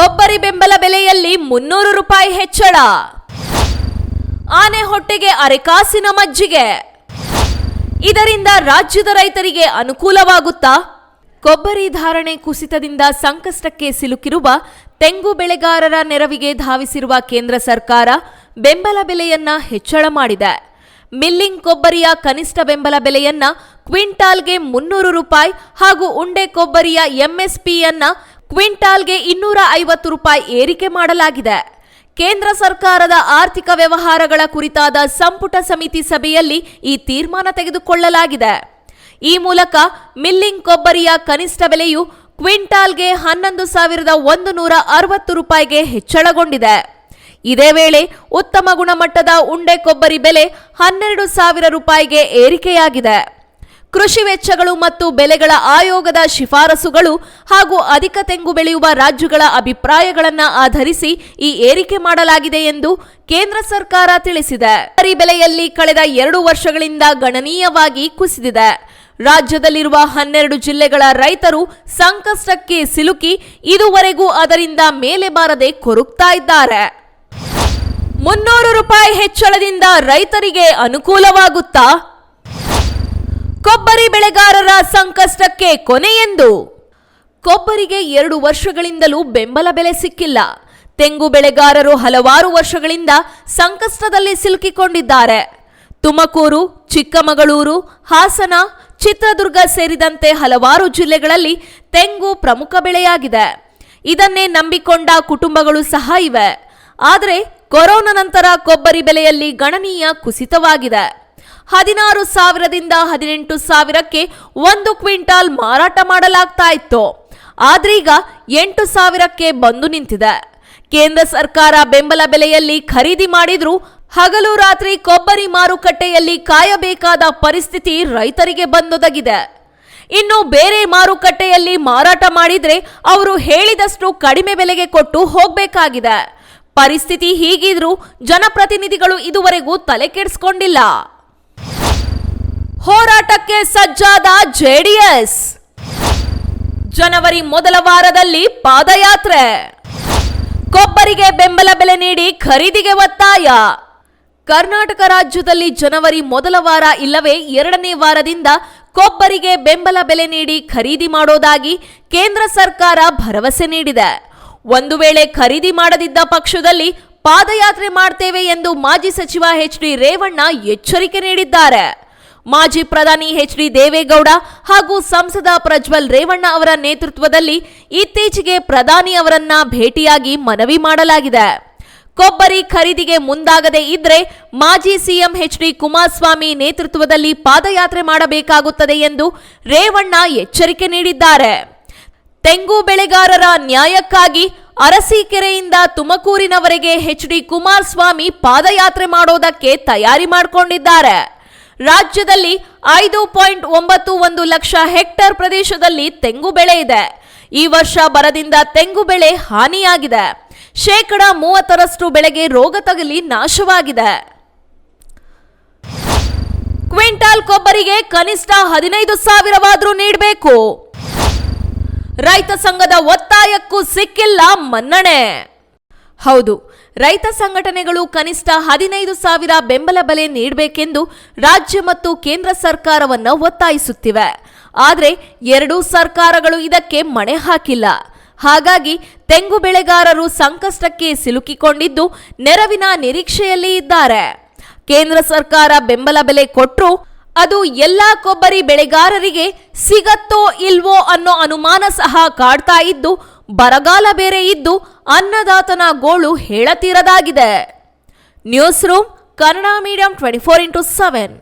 ಕೊಬ್ಬರಿ ಬೆಂಬಲ ಬೆಲೆಯಲ್ಲಿ ಮುನ್ನೂರು ರೂಪಾಯಿ ಹೆಚ್ಚಳ. ಆನೆ ಹೊಟ್ಟೆಗೆ ಅರೆಕಾಸಿನ ಮಜ್ಜಿಗೆ. ಇದರಿಂದ ರಾಜ್ಯದ ರೈತರಿಗೆ ಅನುಕೂಲವಾಗುತ್ತಾ? ಕೊಬ್ಬರಿ ಧಾರಣೆ ಕುಸಿತದಿಂದ ಸಂಕಷ್ಟಕ್ಕೆ ಸಿಲುಕಿರುವ ತೆಂಗು ಬೆಳೆಗಾರರ ನೆರವಿಗೆ ಧಾವಿಸಿರುವ ಕೇಂದ್ರ ಸರ್ಕಾರ ಬೆಂಬಲ ಬೆಲೆಯನ್ನ ಹೆಚ್ಚಳ ಮಾಡಿದೆ. ಮಿಲ್ಲಿಂಗ್ ಕೊಬ್ಬರಿಯ ಕನಿಷ್ಠ ಬೆಂಬಲ ಬೆಲೆಯನ್ನ ಕ್ವಿಂಟಾಲ್ಗೆ ಮುನ್ನೂರು ರೂಪಾಯಿ ಹಾಗೂ ಉಂಡೆ ಕೊಬ್ಬರಿಯ ಎಂಎಸ್ಪಿಯನ್ನ ಕ್ವಿಂಟಾಲ್ಗೆ ಇನ್ನೂರ ಐವತ್ತು ರೂಪಾಯಿ ಏರಿಕೆ ಮಾಡಲಾಗಿದೆ. ಕೇಂದ್ರ ಸರ್ಕಾರದ ಆರ್ಥಿಕ ವ್ಯವಹಾರಗಳ ಕುರಿತಾದ ಸಂಪುಟ ಸಮಿತಿ ಸಭೆಯಲ್ಲಿ ಈ ತೀರ್ಮಾನ ತೆಗೆದುಕೊಳ್ಳಲಾಗಿದೆ. ಈ ಮೂಲಕ ಮಿಲ್ಲಿಂಗ್ ಕೊಬ್ಬರಿಯ ಕನಿಷ್ಠ ಬೆಲೆಯು ಕ್ವಿಂಟಾಲ್ಗೆ ಹನ್ನೊಂದು ಸಾವಿರದ ಒಂದು ನೂರ ಅರವತ್ತು ರೂಪಾಯಿಗೆ ಹೆಚ್ಚಳಗೊಂಡಿದೆ. ಇದೇ ವೇಳೆ ಉತ್ತಮ ಗುಣಮಟ್ಟದ ಉಂಡೆ ಕೊಬ್ಬರಿ ಬೆಲೆ ಹನ್ನೆರಡು ಸಾವಿರ ರೂಪಾಯಿಗೆ ಏರಿಕೆಯಾಗಿದೆ. ಕೃಷಿ ವೆಚ್ಚಗಳು ಮತ್ತು ಬೆಲೆಗಳ ಆಯೋಗದ ಶಿಫಾರಸುಗಳು ಹಾಗೂ ಅಧಿಕ ತೆಂಗು ಬೆಳೆಯುವ ರಾಜ್ಯಗಳ ಅಭಿಪ್ರಾಯಗಳನ್ನು ಆಧರಿಸಿ ಈ ಏರಿಕೆ ಮಾಡಲಾಗಿದೆ ಎಂದು ಕೇಂದ್ರ ಸರ್ಕಾರ ತಿಳಿಸಿದೆ. ಕೊಬ್ಬರಿ ಬೆಲೆಯಲ್ಲಿ ಕಳೆದ ಎರಡು ವರ್ಷಗಳಿಂದ ಗಣನೀಯವಾಗಿ ಕುಸಿದಿದೆ. ರಾಜ್ಯದಲ್ಲಿರುವ ಹನ್ನೆರಡು ಜಿಲ್ಲೆಗಳ ರೈತರು ಸಂಕಷ್ಟಕ್ಕೆ ಸಿಲುಕಿ ಇದುವರೆಗೂ ಅದರಿಂದ ಮೇಲೆ ಬಾರದೆ ಕೊರುಕ್ತಾ ಇದ್ದಾರೆ. ಮುನ್ನೂರು ರೂಪಾಯಿ ಹೆಚ್ಚಳದಿಂದ ರೈತರಿಗೆ ಅನುಕೂಲವಾಗುತ್ತಾ ಕೊಬ್ಬರಿ ಬೆಳೆಗಾರರ ಸಂಕಷ್ಟಕ್ಕೆ ಕೊನೆಯೆಂದು. ಕೊಬ್ಬರಿಗೆ ಎರಡು ವರ್ಷಗಳಿಂದಲೂ ಬೆಂಬಲ ಬೆಲೆ ಸಿಕ್ಕಿಲ್ಲ. ತೆಂಗು ಬೆಳೆಗಾರರು ಹಲವಾರು ವರ್ಷಗಳಿಂದ ಸಂಕಷ್ಟದಲ್ಲಿ ಸಿಲುಕಿಕೊಂಡಿದ್ದಾರೆ. ತುಮಕೂರು, ಚಿಕ್ಕಮಗಳೂರು, ಹಾಸನ, ಚಿತ್ರದುರ್ಗ ಸೇರಿದಂತೆ ಹಲವಾರು ಜಿಲ್ಲೆಗಳಲ್ಲಿ ತೆಂಗು ಪ್ರಮುಖ ಬೆಳೆಯಾಗಿದೆ. ಇದನ್ನೇ ನಂಬಿಕೊಂಡ ಕುಟುಂಬಗಳು ಸಹ ಇವೆ. ಆದರೆ ಕೊರೋನಾ ನಂತರ ಕೊಬ್ಬರಿ ಬೆಲೆಯಲ್ಲಿ ಗಣನೀಯ ಕುಸಿತವಾಗಿದೆ. ಹದಿನಾರು ಸಾವಿರದಿಂದ ಹದಿನೆಂಟು ಸಾವಿರಕ್ಕೆ ಒಂದು ಕ್ವಿಂಟಾಲ್ ಮಾರಾಟ ಮಾಡಲಾಗ್ತಾ ಇತ್ತು. ಆದ್ರೀಗ ಎಂಟು ಸಾವಿರಕ್ಕೆ ಬಂದು ನಿಂತಿದೆ. ಕೇಂದ್ರ ಸರ್ಕಾರ ಬೆಂಬಲ ಬೆಲೆಯಲ್ಲಿ ಖರೀದಿ ಮಾಡಿದ್ರೂ ಹಗಲು ರಾತ್ರಿ ಕೊಬ್ಬರಿ ಮಾರುಕಟ್ಟೆಯಲ್ಲಿ ಕಾಯಬೇಕಾದ ಪರಿಸ್ಥಿತಿ ರೈತರಿಗೆ ಬಂದೊದಗಿದೆ. ಇನ್ನು ಬೇರೆ ಮಾರುಕಟ್ಟೆಯಲ್ಲಿ ಮಾರಾಟ ಮಾಡಿದ್ರೆ ಅವರು ಹೇಳಿದಷ್ಟು ಕಡಿಮೆ ಬೆಲೆಗೆ ಕೊಟ್ಟು ಹೋಗಬೇಕಾಗಿದೆ. ಪರಿಸ್ಥಿತಿ ಹೀಗಿದ್ರೂ ಜನಪ್ರತಿನಿಧಿಗಳು ಇದುವರೆಗೂ ತಲೆ ಕೆಡಿಸ್ಕೊಂಡಿಲ್ಲ. ಹೋರಾಟಕ್ಕೆ ಸಜ್ಜಾದ ಜೆಡಿಎಸ್. ಜನವರಿ ಮೊದಲ ವಾರದಲ್ಲಿ ಪಾದಯಾತ್ರೆ. ಕೊಬ್ಬರಿಗೆ ಬೆಂಬಲ ಬೆಲೆ ನೀಡಿ ಖರೀದಿಗೆ ಒತ್ತಾಯ. ಕರ್ನಾಟಕ ರಾಜ್ಯದಲ್ಲಿ ಜನವರಿ ಮೊದಲ ವಾರ ಇಲ್ಲವೇ ಎರಡನೇ ವಾರದಿಂದ ಕೊಬ್ಬರಿಗೆ ಬೆಂಬಲ ಬೆಲೆ ನೀಡಿ ಖರೀದಿ ಮಾಡೋದಾಗಿ ಕೇಂದ್ರ ಸರ್ಕಾರ ಭರವಸೆ ನೀಡಿದೆ. ಒಂದು ವೇಳೆ ಖರೀದಿ ಮಾಡದಿದ್ದ ಪಕ್ಷದಲ್ಲಿ ಪಾದಯಾತ್ರೆ ಮಾಡ್ತೇವೆ ಎಂದು ಮಾಜಿ ಸಚಿವ ಎಚ್ ಡಿ ರೇವಣ್ಣ ಎಚ್ಚರಿಕೆ ನೀಡಿದ್ದಾರೆ. ಮಾಜಿ ಪ್ರಧಾನಿ ಎಚ್ ಡಿ ದೇವೇಗೌಡ ಹಾಗೂ ಸಂಸದ ಪ್ರಜ್ವಲ್ ರೇವಣ್ಣ ಅವರ ನೇತೃತ್ವದಲ್ಲಿ ಇತ್ತೀಚೆಗೆ ಪ್ರಧಾನಿ ಅವರನ್ನ ಭೇಟಿಯಾಗಿ ಮನವಿ ಮಾಡಲಾಗಿದೆ. ಕೊಬ್ಬರಿ ಖರೀದಿಗೆ ಮುಂದಾಗದೇ ಇದ್ರೆ ಮಾಜಿ ಸಿಎಂ ಎಚ್ ಡಿ ಕುಮಾರಸ್ವಾಮಿ ನೇತೃತ್ವದಲ್ಲಿ ಪಾದಯಾತ್ರೆ ಮಾಡಬೇಕಾಗುತ್ತದೆ ಎಂದು ರೇವಣ್ಣ ಎಚ್ಚರಿಕೆ ನೀಡಿದ್ದಾರೆ. ತೆಂಗು ಬೆಳೆಗಾರರ ನ್ಯಾಯಕ್ಕಾಗಿ ಅರಸೀಕೆರೆಯಿಂದ ತುಮಕೂರಿನವರೆಗೆ ಎಚ್ ಡಿ ಕುಮಾರಸ್ವಾಮಿ ಪಾದಯಾತ್ರೆ ಮಾಡೋದಕ್ಕೆ ತಯಾರಿ ಮಾಡಿಕೊಂಡಿದ್ದಾರೆ. ರಾಜ್ಯದಲ್ಲಿ ಐದು ಪಾಯಿಂಟ್ ಒಂಬತ್ತು ಒಂದು ಲಕ್ಷ ಹೆಕ್ಟೇರ್ ಪ್ರದೇಶದಲ್ಲಿ ತೆಂಗು ಬೆಳೆ ಇದೆ. ಈ ವರ್ಷ ಬರದಿಂದ ತೆಂಗು ಬೆಳೆ ಹಾನಿಯಾಗಿದೆ. ಶೇಕಡ ಮೂವತ್ತರಷ್ಟು ಬೆಳೆಗೆ ರೋಗ ತಗಲಿ ನಾಶವಾಗಿದೆ. ಕ್ವಿಂಟಾಲ್ ಕೊಬ್ಬರಿಗೆ ಕನಿಷ್ಠ ಹದಿನೈದು ಸಾವಿರವಾದರೂ ನೀಡಬೇಕು. ರೈತ ಸಂಘದ ಒತ್ತಾಯಕ್ಕೂ ಸಿಕ್ಕಿಲ್ಲ ಮನ್ನಣೆ. ಹೌದು ರೈತ ಸಂಘಟನೆಗಳು ಕನಿಷ್ಠ ಹದಿನೈದು ಸಾವಿರ ಬೆಂಬಲ ಬೆಲೆ ನೀಡಬೇಕೆಂದು ರಾಜ್ಯ ಮತ್ತು ಕೇಂದ್ರ ಸರ್ಕಾರವನ್ನು ಒತ್ತಾಯಿಸುತ್ತಿವೆ. ಆದರೆ ಎರಡೂ ಸರ್ಕಾರಗಳು ಇದಕ್ಕೆ ಮಣೆ ಹಾಕಿಲ್ಲ. ಹಾಗಾಗಿ ತೆಂಗು ಬೆಳೆಗಾರರು ಸಂಕಷ್ಟಕ್ಕೆ ಸಿಲುಕಿಕೊಂಡಿದ್ದು ನೆರವಿನ ನಿರೀಕ್ಷೆಯಲ್ಲಿ ಇದ್ದಾರೆ. ಕೇಂದ್ರ ಸರ್ಕಾರ ಬೆಂಬಲ ಬೆಲೆ ಕೊಟ್ಟರು ಅದು ಎಲ್ಲಾ ಕೊಬ್ಬರಿ ಬೆಳೆಗಾರರಿಗೆ ಸಿಗತ್ತೋ ಇಲ್ವೋ ಅನ್ನೋ ಅನುಮಾನ ಸಹ ಕಾಡ್ತಾ ಇದ್ದು ಬರಗಾಲ ಬೇರೆ ಇದ್ದು ಅನ್ನದಾತನ ಗೋಳು ಹೇಳತೀರದಾಗಿದೆ. News room Kannada medium twenty four into seven